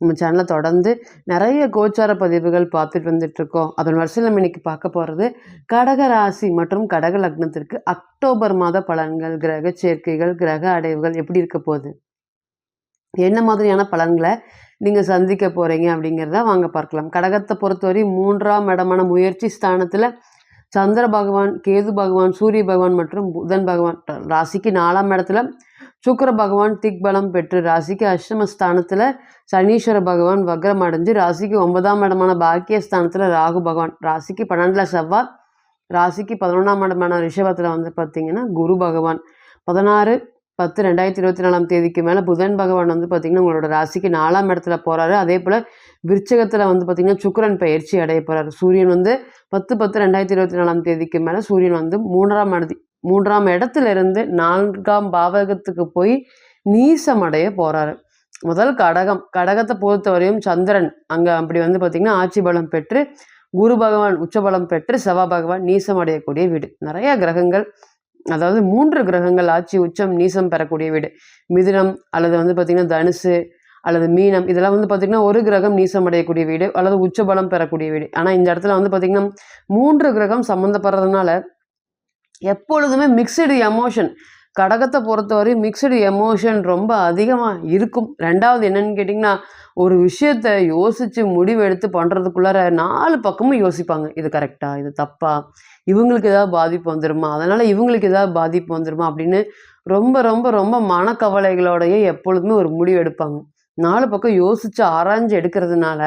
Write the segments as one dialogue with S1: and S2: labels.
S1: நம்ம சேனலை தொடர்ந்து நிறைய கோச்சார பதிவுகள் பார்த்துட்டு வந்துட்டுருக்கோம். அதன் வரிசையில் நம்ம இன்னைக்கு பார்க்க போகிறது கடக ராசி மற்றும் கடக லக்னத்திற்கு அக்டோபர் மாத பலன்கள் கிரக சேர்க்கைகள் கிரக அடைவுகள் எப்படி இருக்க போகுது? என்ன மாதிரியான பலன்களை நீங்கள் சந்திக்க போகிறீங்க அப்படிங்கிறத வாங்க பார்க்கலாம். கடகத்தை பொறுத்தவரை மூன்றாம் இடமான முயற்சி ஸ்தானத்தில் சந்திர பகவான் கேது பகவான் சூரிய பகவான் மற்றும் புதன் பகவான். ராசிக்கு நாலாம் இடத்துல சுக்கர பகவான் திக்பலம் பெற்று ராசிக்கு அஷ்டமஸ்தானத்தில் சனீஸ்வர பகவான் வக்ரம் அடைஞ்சு ராசிக்கு ஒன்பதாம் இடமான பாக்கியஸ்தானத்தில் ராகு பகவான். ராசிக்கு பன்னெண்டில் செவ்வாய் ராசிக்கு பதினொன்றாம் இடமான ரிஷபத்தில் வந்து பார்த்தீங்கன்னா குரு பகவான். பதினாறு பத்து ரெண்டாயிரத்தி இருபத்தி நாலாம் தேதிக்கு மேலே புதன் பகவான் வந்து பார்த்திங்கன்னா உங்களோட ராசிக்கு நாலாம் இடத்துல போகிறாரு அதே போல் விருச்சகத்தில் வந்து பார்த்திங்கன்னா சுக்ரன் பயிற்சி அடைய போகிறாரு சூரியன் வந்து பத்து பத்து ரெண்டாயிரத்தி இருபத்தி நாலாம் தேதிக்கு மேலே சூரியன் வந்து மூன்றாம் இடத்து மூன்றாம் இடத்துல இருந்து நான்காம் பாவகத்துக்கு போய் நீசம் அடைய போகிறாரு முதல் கடகம் கடகத்தை பொறுத்தவரையும் சந்திரன் அங்கே அப்படி வந்து பார்த்திங்கன்னா ஆட்சி பலம் பெற்று குரு பகவான் உச்சபலம் பெற்று செவ்வா பகவான் நீசம் அடையக்கூடிய வீடு. நிறைய கிரகங்கள் அதாவது மூன்று கிரகங்கள் ஆட்சி உச்சம் நீசம் பெறக்கூடிய வீடு. மிதுனம் அல்லது வந்து பார்த்திங்கன்னா தனுசு அல்லது மீனம் இதெல்லாம் வந்து பார்த்திங்கன்னா ஒரு கிரகம் நீசம் அடையக்கூடிய வீடு அல்லது உச்சபலம் பெறக்கூடிய வீடு. ஆனால் இந்த இடத்துல வந்து பார்த்திங்கன்னா மூன்று கிரகம் சம்மந்தப்படுறதுனால எப்பொழுதுமே மிக்சடு எமோஷன் கடகத்தை பொறுத்தவரை மிக்சடு எமோஷன் ரொம்ப அதிகமாக இருக்கும். ரெண்டாவது என்னன்னு கேட்டிங்கன்னா ஒரு விஷயத்த யோசித்து முடிவு எடுத்து பண்ணுறதுக்குள்ளார நாலு பக்கமும் யோசிப்பாங்க. இது கரெக்டாக இது தப்பா? இவங்களுக்கு ஏதாவது பாதிப்பு வந்துருமா? அதனால் இவங்களுக்கு ஏதாவது பாதிப்பு வந்துருமா? அப்படின்னு ரொம்ப ரொம்ப ரொம்ப மனக்கவலைகளோடையே எப்பொழுதுமே ஒரு முடிவு எடுப்பாங்க. நாலு பக்கம் யோசித்து ஆராய்ஞ்சு எடுக்கிறதுனால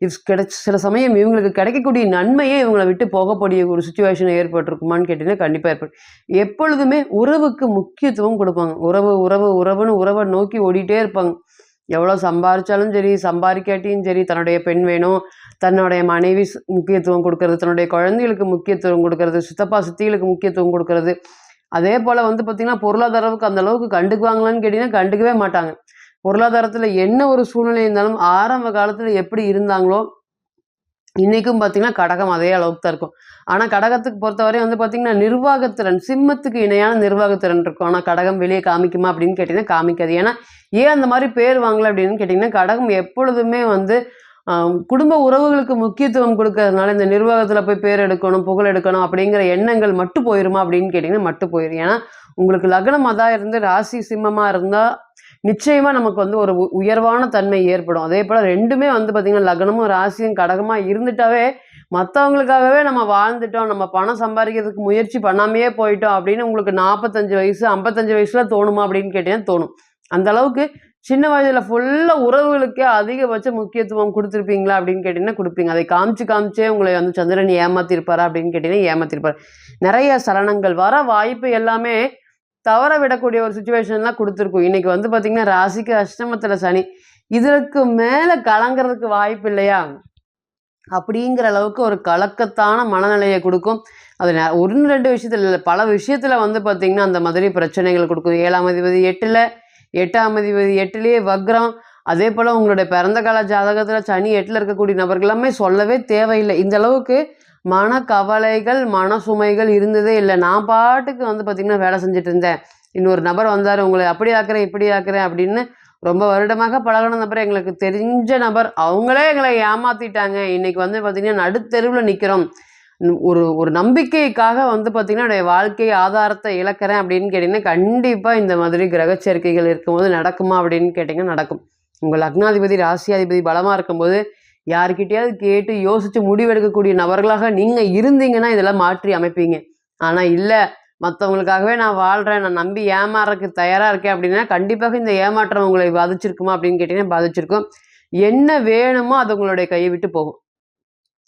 S1: இஃப் கிடைச்ச சில சமயம் இவங்களுக்கு கிடைக்கக்கூடிய நன்மையே இவங்களை விட்டு போகக்கூடிய ஒரு சுச்சுவேஷன் ஏற்பட்டிருக்குமான்னு கேட்டிங்கன்னா கண்டிப்பாக ஏற்படும் எப்பொழுதுமே உறவுக்கு முக்கியத்துவம் கொடுப்பாங்க. உறவு உறவு உறவுன்னு உறவை நோக்கி ஓடிட்டே இருப்பாங்க. எவ்வளோ சம்பாரிச்சாலும் சரி சம்பாதிக்காட்டியும் சரி தன்னுடைய பெண் வேணும் தன்னுடைய மனைவி முக்கியத்துவம் கொடுக்கறது தன்னுடைய குழந்தைகளுக்கு முக்கியத்துவம் கொடுக்கறது சித்தப்பா சித்திகளுக்கு முக்கியத்துவம் கொடுக்கறது. அதே போல் வந்து பார்த்திங்கன்னா பொருளாதாரத்துக்கு அந்த அளவுக்கு கண்டுக்குவாங்களான்னு கேட்டிங்கன்னா கண்டுக்கவே மாட்டாங்க. பொருளாதாரத்தில் என்ன ஒரு சூழ்நிலை இருந்தாலும் ஆரம்ப காலத்தில் எப்படி இருந்தாங்களோ இன்றைக்கும் பார்த்தீங்கன்னா கடகம் அதே அளவுக்கு தான் இருக்கும். ஆனால் கடகத்துக்கு பொறுத்தவரை வந்து பார்த்திங்கன்னா நிர்வாகத்திறன் சிம்மத்துக்கு இணையான நிர்வாகத்திறன் இருக்கும். ஆனால் கடகம் வெளியே காமிக்குமா அப்படின்னு கேட்டிங்கன்னா காமிக்காது. ஏன்னா ஏன் அந்த மாதிரி பேர் வாங்கல அப்படின்னு கேட்டிங்கன்னா கடகம் எப்பொழுதுமே வந்து குடும்ப உறவுகளுக்கு முக்கியத்துவம் கொடுக்கறதுனால இந்த நிர்வாகத்தில் போய் பேர் எடுக்கணும் புகழ் எடுக்கணும் அப்படிங்கிற எண்ணங்கள் மட்டும் போயிருமா அப்படின்னு கேட்டிங்கன்னா மட்டும் போயிடும் ஏன்னா உங்களுக்கு லக்னம் அதான் இருந்து ராசி சிம்மமாக இருந்தால் நிச்சயமாக நமக்கு வந்து ஒரு உ- உயர்வான தன்மை ஏற்படும். அதே போல் ரெண்டுமே வந்து பார்த்திங்கன்னா லக்னமும் ராசியும் கடகமாக இருந்துட்டாவே மற்றவங்களுக்காகவே நம்ம வாழ்ந்துட்டோம் நம்ம பணம் சம்பாதிக்கிறதுக்கு முயற்சி பண்ணாமையே போயிட்டோம் அப்படின்னு உங்களுக்கு நாற்பத்தஞ்சு வயசு ஐம்பத்தஞ்சு வயசுல தோணுமா அப்படின்னு கேட்டீங்கன்னா தோணும். அந்த அளவுக்கு சின்ன வயதில் ஃபுல்லாக உறவுகளுக்கே அதிகபட்ச முக்கியத்துவம் கொடுத்துருப்பீங்களா அப்படின்னு கேட்டிங்கன்னா கொடுப்பீங்க. அதை காமிச்சு காமிச்சே உங்களை வந்து சந்திரன் ஏமாத்திருப்பாரா அப்படின்னு கேட்டிங்கன்னா ஏமாத்திருப்பார். நிறைய சலனங்கள் வர வாய்ப்பு எல்லாமே தவற விடக்கூடிய ஒரு சுச்சுவேஷன்லாம் கொடுத்துருக்கும். இன்னைக்கு வந்து பார்த்தீங்கன்னா ராசிக்கு அஷ்டமத்தில் சனி. இதற்கு மேலே கலங்கிறதுக்கு வாய்ப்பு இல்லையா? அப்படிங்கிற அளவுக்கு ஒரு கலக்கத்தான மனநிலையை கொடுக்கும். அது ஒன்று ரெண்டு விஷயத்தில் இல்லை. பல விஷயத்தில் வந்து பார்த்திங்கன்னா அந்த மாதிரி பிரச்சனைகள் கொடுக்கும். ஏழாம் அதிபதி எட்டில் எட்டாம் அதிபதி எட்டுலேயே வக்ரம். அதே போல் உங்களுடைய பிறந்த கால ஜாதகத்தில் சனி எட்டில் இருக்கக்கூடிய நபர்கள் எல்லாமே சொல்லவே தேவையில்லை. இந்த அளவுக்கு மன கவலைகள் மன சுமைகள் இருந்ததே இல்லை. நான் பாட்டுக்கு வந்து பார்த்திங்கன்னா வேலை செஞ்சுட்டு இருந்தேன். இன்னொரு நபர் வந்தார் உங்களை அப்படி ஆக்குறேன் இப்படி ஆக்குறேன் அப்படின்னு ரொம்ப வருடமாக பழகின நபர் எங்களுக்கு தெரிஞ்ச நபர். அவங்களே எங்களை ஏமாத்திட்டாங்க. இன்னைக்கு வந்து பார்த்திங்கன்னா நடுத்தெருவில் நிற்கிறோம் ஒரு ஒரு நம்பிக்கைக்காக வந்து பார்த்திங்கன்னா என்னுடைய வாழ்க்கை ஆதாரத்தை இழக்கிறேன் அப்படின்னு கேட்டிங்கன்னா கண்டிப்பாக இந்த மாதிரி கிரக சேர்க்கைகள் இருக்கும்போது நடக்குமா அப்படின்னு கேட்டிங்கன்னா நடக்கும். உங்கள் லக்னாதிபதி ராசியாதிபதி பலமாக இருக்கும்போது யார்கிட்டயாவது கேட்டு யோசித்து முடிவெடுக்கக்கூடிய நபர்களாக நீங்கள் இருந்தீங்கன்னா இதெல்லாம் மாற்றி அமைப்பீங்க. ஆனால் இல்லை மற்றவங்களுக்காகவே நான் வாழ்கிறேன் நான் நம்பி ஏமாறதுக்கு தயாராக இருக்கேன் அப்படின்னா கண்டிப்பாக இந்த ஏமாற்றம் உங்களை பாதிச்சிருக்குமா அப்படின்னு கேட்டிங்கன்னா பாதிச்சிருக்கும். என்ன வேணுமோ அது உங்களுடைய கையை விட்டு போகும்.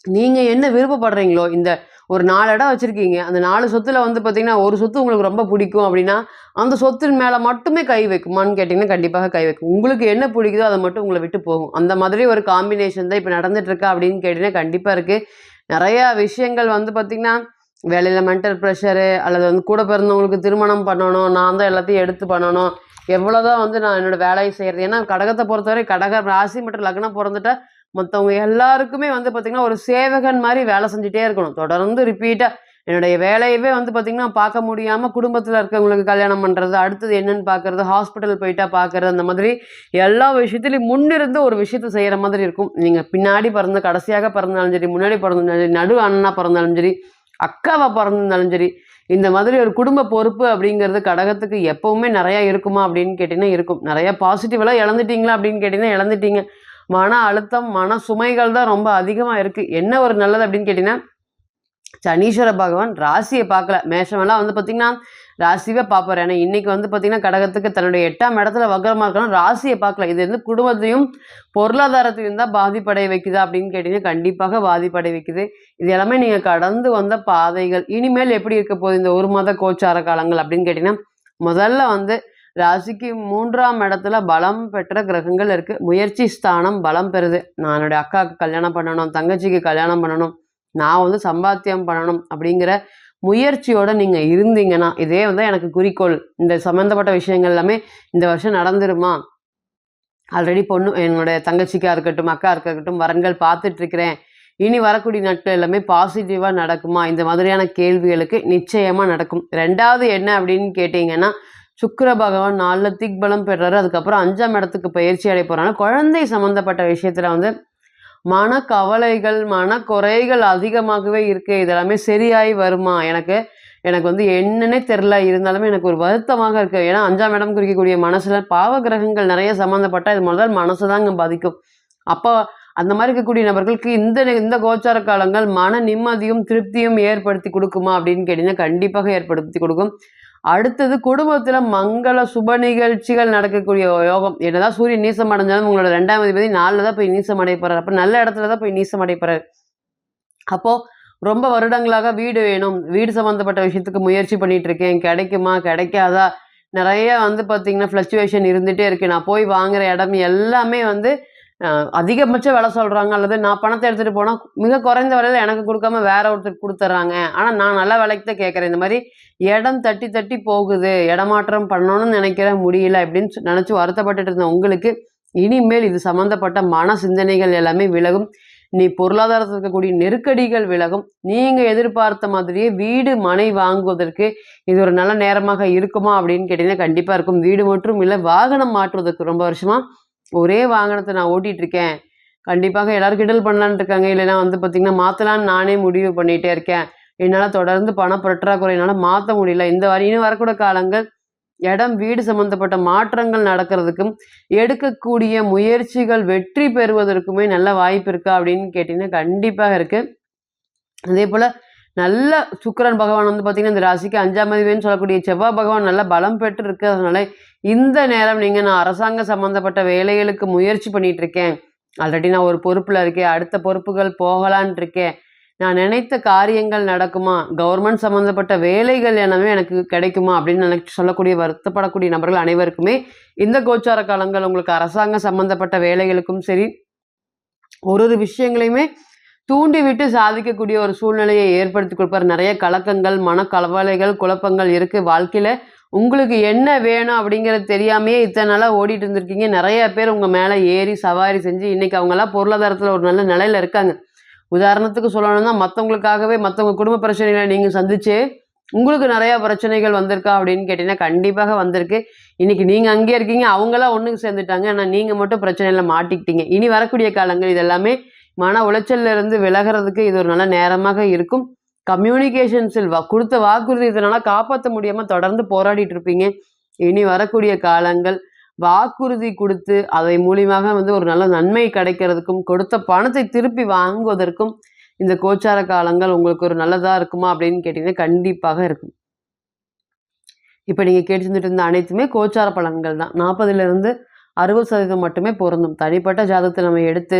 S1: நீங்கள் என்ன விருப்பப்படுறீங்களோ இந்த ஒரு நாலு இடம் வச்சுருக்கீங்க அந்த நாலு சொத்துல வந்து பார்த்தீங்கன்னா ஒரு சொத்து உங்களுக்கு ரொம்ப பிடிக்கும் அப்படின்னா அந்த சொத்தின் மேலே மட்டுமே கை வைக்குமான்னு கேட்டிங்கன்னா கண்டிப்பாக கை வைக்கும். உங்களுக்கு என்ன பிடிக்குதோ அதை மட்டும் உங்களை விட்டு போகும். அந்த மாதிரி ஒரு காம்பினேஷன் தான் இப்போ நடந்துகிட்ருக்கா அப்படின்னு கேட்டிங்கன்னா கண்டிப்பாக இருக்குது நிறையா விஷயங்கள் வந்து பார்த்திங்கன்னா வேலையில் மென்டல் ப்ரெஷரு அல்லது வந்து கூட பிறந்தவங்களுக்கு திருமணம் பண்ணணும் நான் தான் எல்லாத்தையும் எடுத்து பண்ணணும். எவ்வளோதான் வந்து நான் என்னோட வேலையை செய்கிறது ஏன்னா கடகத்தை பொறுத்தவரை கடக ராசி மற்றும் லக்னம் பிறந்துட்டால் மற்றவங்க எல்லாருக்குமே வந்து பார்த்திங்கன்னா ஒரு சேவகன் மாதிரி வேலை செஞ்சுட்டே இருக்கணும். தொடர்ந்து ரிப்பீட்டாக என்னுடைய வேலையவே வந்து பார்த்திங்கன்னா பார்க்க முடியாமல் குடும்பத்தில் இருக்கவங்களுக்கு கல்யாணம் பண்ணுறது அடுத்தது என்னென்னு பார்க்குறது ஹாஸ்பிட்டல் போயிட்டா பார்க்குறது அந்த மாதிரி எல்லா விஷயத்துலையும் முன்னிருந்து ஒரு விஷயத்த செய்கிற மாதிரி இருக்கும். நீங்கள் பின்னாடி பிறந்து கடைசியாக பிறந்தாலும் சரி முன்னாடி பிறந்தாலும் சரி நடு அண்ணனாக பிறந்தாலும் சரி அக்காவை பிறந்திருந்தாலும் சரி இந்த மாதிரி ஒரு குடும்ப பொறுப்பு அப்படிங்கிறது கடகத்துக்கு எப்போவுமே நிறையா இருக்குமா அப்படின்னு கேட்டிங்கன்னா இருக்கும். நிறையா பாசிட்டிவெல்லாம் இழந்துட்டீங்களா அப்படின்னு கேட்டிங்கன்னா இழந்துட்டீங்க. மன அழுத்தம் மன சுமைகள் தான் ரொம்ப அதிகமாக இருக்குது என்ன ஒரு நல்லது அப்படின்னு கேட்டிங்கன்னா சனீஸ்வர பகவான் ராசியை பார்க்கல. மேஷமெல்லாம் வந்து பார்த்திங்கன்னா ராசியவே பார்ப்பார். ஏன்னா இன்னைக்கு வந்து பார்த்திங்கன்னா கடகத்துக்கு தன்னுடைய எட்டாம் இடத்துல வக்கரமாக இருக்கணும் ராசியை பார்க்கல. இது வந்து குடும்பத்தையும் பொருளாதாரத்தையும் தான் பாதிப்படைய வைக்குதா அப்படின்னு கேட்டிங்கன்னா கண்டிப்பாக பாதிப்படைய வைக்குது. இது எல்லாமே நீங்கள் கடந்து வந்த பாதைகள். இனிமேல் எப்படி இருக்க போகுது இந்த ஒரு மாத கோச்சார காலங்கள் அப்படின்னு கேட்டிங்கன்னா முதல்ல வந்து ராசிக்கு மூன்றாம் இடத்துல பலம் பெற்ற கிரகங்கள் இருக்கு. முயற்சி ஸ்தானம் பலம் பெறுது. நான் என்னுடைய அக்காவுக்கு கல்யாணம் பண்ணணும் தங்கச்சிக்கு கல்யாணம் பண்ணணும் நான் வந்து சம்பாத்தியம் பண்ணணும் அப்படிங்கிற முயற்சியோட நீங்க இருந்தீங்கன்னா இதே வந்து எனக்கு குறிக்கோள். இந்த சம்மந்தப்பட்ட விஷயங்கள் எல்லாமே இந்த வருஷம் நடந்துருமா? ஆல்ரெடி பொண்ணு என்னுடைய தங்கச்சிக்கா இருக்கட்டும் அக்கா இருக்கட்டும் வரன்கள் பார்த்துட்டு இருக்கிறேன் இனி வரக்கூடிய நாட்கள் எல்லாமே பாசிட்டிவாக நடக்குமா? இந்த மாதிரியான கேள்விகளுக்கு நிச்சயமாக நடக்கும். ரெண்டாவது என்ன அப்படின்னு கேட்டிங்கன்னா சுக்கர பகவான் நாலில் திக்பலம் பெறாரு. அதுக்கப்புறம் அஞ்சாம் இடத்துக்கு பயிற்சி அடைய போகிறாங்க குழந்தை சம்மந்தப்பட்ட விஷயத்தில் வந்து மனக்கவலைகள் மனக்குறைகள் அதிகமாகவே இருக்கு. இதெல்லாமே சரியாகி வருமா? எனக்கு எனக்கு வந்து என்னன்னே தெரில இருந்தாலுமே எனக்கு ஒரு வருத்தமாக இருக்குது ஏன்னா அஞ்சாம் இடம் குறிக்கக்கூடிய மனசில் பாவ கிரகங்கள் நிறைய சம்மந்தப்பட்ட இது முதல் மனசு தாங்க பாதிக்கும். அப்போ அந்த மாதிரி இருக்கக்கூடிய நபர்களுக்கு இந்த இந்த கோச்சார காலங்கள் மன நிம்மதியும் திருப்தியும் ஏற்படுத்தி கொடுக்குமா அப்படின்னு கேட்டிங்கன்னா கண்டிப்பாக ஏற்படுத்தி கொடுக்கும். அடுத்தது குடும்பத்தில் மங்கள சுப நிகழ்ச்சிகள் நடக்கக்கூடிய யோகம். என்னதான் சூரியன் நீசம் அடைஞ்சாலும் உங்களோட ரெண்டாம் அதிபதி நாளில் தான் போய் நீசம் அடைய அப்போ நல்ல இடத்துல தான் போய் நீசம் அடைய அப்போது அப்போ ரொம்ப வருடங்களாக வீடு வேணும். வீடு சம்மந்தப்பட்ட விஷயத்துக்கு முயற்சி பண்ணிட்டு இருக்கேன். கிடைக்குமா? கிடைக்காதா? நிறைய வந்து பார்த்தீங்கன்னா ஃப்ளக்சுவேஷன் இருந்துகிட்டே இருக்கு. நான் போய் வாங்குற இடம் எல்லாமே வந்து அதிகபட்ச விலை சொல்கிறாங்க அல்லது நான் பணத்தை எடுத்துகிட்டு போனால் மிக குறைந்த விலையில் எனக்கு கொடுக்காம வேற ஒருத்தர் கொடுத்துட்றாங்க ஆனால் நான் நல்ல விலைக்கு தான் கேட்குறேன். இந்த மாதிரி இடம் தட்டி தட்டி போகுது. இடமாற்றம் பண்ணணும்னு நினைக்கிற முடியல அப்படின்னு நினச்சி வருத்தப்பட்டுட்டு இருந்த உங்களுக்கு இனிமேல் இது சம்மந்தப்பட்ட மன சிந்தனைகள் எல்லாமே விலகும். நீ பொருளாதாரத்தில் இருக்கக்கூடிய நெருக்கடிகள் விலகும். நீங்கள் எதிர்பார்த்த மாதிரியே வீடு மனை வாங்குவதற்கு இது ஒரு நல்ல நேரமாக இருக்குமா அப்படின்னு கேட்டிங்கன்னா கண்டிப்பாக இருக்கும். வீடு மட்டும் இல்லை வாகனம் மாற்றுவதற்கு ரொம்ப வருஷமாக ஒரே வாகனத்தை நான் ஓட்டிகிட்டு இருக்கேன் கண்டிப்பாக எல்லோரும் கிண்டல் பண்ணலான்னு இருக்காங்க இல்லைன்னா வந்து பார்த்திங்கன்னா மாற்றலான்னு நானே முடிவு பண்ணிகிட்டே இருக்கேன். என்னால் தொடர்ந்து பண பற்றாக்குறை என்னால் மாற்ற முடியல. இந்த வரையும் வரக்கூட காலங்கள். இடம் வீடு சம்மந்தப்பட்ட மாற்றங்கள் நடக்கிறதுக்கும் எடுக்கக்கூடிய முயற்சிகள் வெற்றி பெறுவதற்குமே நல்ல வாய்ப்பு இருக்கா அப்படின்னு கேட்டிங்கன்னா கண்டிப்பாக இருக்குது அதே போல் நல்ல சுக்கரன் பகவான் வந்து பார்த்திங்கன்னா இந்த ராசிக்கு அஞ்சாம் அதிபதினு சொல்லக்கூடிய செவ்வாய் பகவான் நல்ல பலம் பெற்று இருக்கிறதுனால இந்த நேரம் நீங்கள் நான் அரசாங்க சம்மந்தப்பட்ட வேலைகளுக்கு முயற்சி பண்ணிட்டு இருக்கேன். ஆல்ரெடி நான் ஒரு பொறுப்பில் இருக்கேன். அடுத்த பொறுப்புகள் போகலான் இருக்கேன். நான் நினைத்த காரியங்கள் நடக்குமா? கவர்மெண்ட் சம்மந்தப்பட்ட வேலைகள் எனவே எனக்கு கிடைக்குமா? அப்படின்னு நினைச்சு சொல்லக்கூடிய வருத்தப்படக்கூடிய நபர்கள் அனைவருக்குமே இந்த கோச்சார காலங்கள் உங்களுக்கு அரசாங்க சம்மந்தப்பட்ட வேலைகளுக்கும் சரி ஒரு ஒரு விஷயங்களையுமே தூண்டிவிட்டு சாதிக்கக்கூடிய ஒரு சூழ்நிலையை ஏற்படுத்தி கொடுப்பார். நிறைய கலக்கங்கள் மனக்கலவலைகள் குழப்பங்கள் இருக்குது வாழ்க்கையில். உங்களுக்கு என்ன வேணும் அப்படிங்கிறது தெரியாமையே இத்தனை நாளாக ஓடிட்டு இருந்திருக்கீங்க. நிறைய பேர் உங்கள் மேலே ஏறி சவாரி செஞ்சு இன்றைக்கி அவங்களாம் பொருளாதாரத்தில் ஒரு நல்ல நிலையில் இருக்காங்க. உதாரணத்துக்கு சொல்லணும்னா மற்றவங்களுக்காகவே மற்றவங்க குடும்ப பிரச்சனைகளை நீங்கள் சந்திச்சு உங்களுக்கு நிறையா பிரச்சனைகள் வந்திருக்கா அப்படின்னு கேட்டிங்கன்னா கண்டிப்பாக வந்திருக்கு. இன்றைக்கி நீங்கள் அங்கேயே இருக்கீங்க. அவங்களாம் ஒன்றுக்கு சேர்ந்துட்டாங்க. ஆனால் நீங்கள் மட்டும் பிரச்சனையில் மாட்டிக்கிட்டீங்க. இனி வரக்கூடிய காலங்கள் இதெல்லாமே மன உளைச்சல்ல இருந்து விலகிறதுக்கு இது ஒரு நல்ல நேரமாக இருக்கும். கம்யூனிகேஷன்ஸில் வா கொடுத்த வாக்குறுதி இதனால காப்பாற்ற முடியாமல் தொடர்ந்து போராடிட்டு இருப்பீங்க. இனி வரக்கூடிய காலங்கள் வாக்குறுதி கொடுத்து அதை மூலியமாக வந்து ஒரு நல்ல நன்மை கிடைக்கிறதுக்கும் கொடுத்த பணத்தை திருப்பி வாங்குவதற்கும் இந்த கோச்சார காலங்கள் உங்களுக்கு ஒரு நல்லதாக இருக்குமா அப்படின்னு கேட்டிங்கன்னா கண்டிப்பாக இருக்கும். இப்போ நீங்கள் கேட்டு இருந்த அனைத்துமே கோச்சார பலன்கள் தான். நாற்பதுலேருந்து அறுபது சதவீதம் மட்டுமே பொருந்தும். தனிப்பட்ட ஜாதகத்தை நம்ம எடுத்து